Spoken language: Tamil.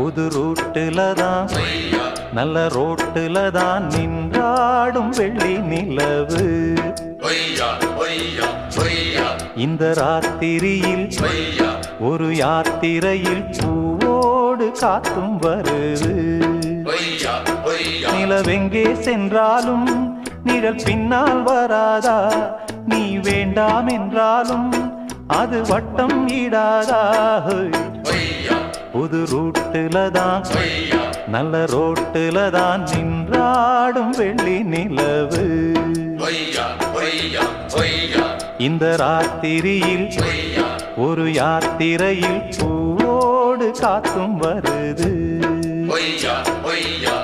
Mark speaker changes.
Speaker 1: புது ரூட்டுல தான். நல்ல ரோட்டுல தான் நின்றாடும் வெள்ளி நிலவு. இந்த ராத்திரியில் ஒரு யாத்திரையில் பூவோடு காத்தும் வருது. நிலவெங்கே சென்றாலும் நிழல் பின்னால் வராதா? நீ வேண்டாம் என்றாலும் அது வட்டம் ஈடாதா புது ரூட்டுல தான் நல்ல ரோட்டுல தான் நின்றாடும் வெள்ளி நிலவு. இந்த ராத்திரியில் ஒரு யாத்திரையில் பூவோடு காத்தும் வருது. ஒய்யா ஒய்யா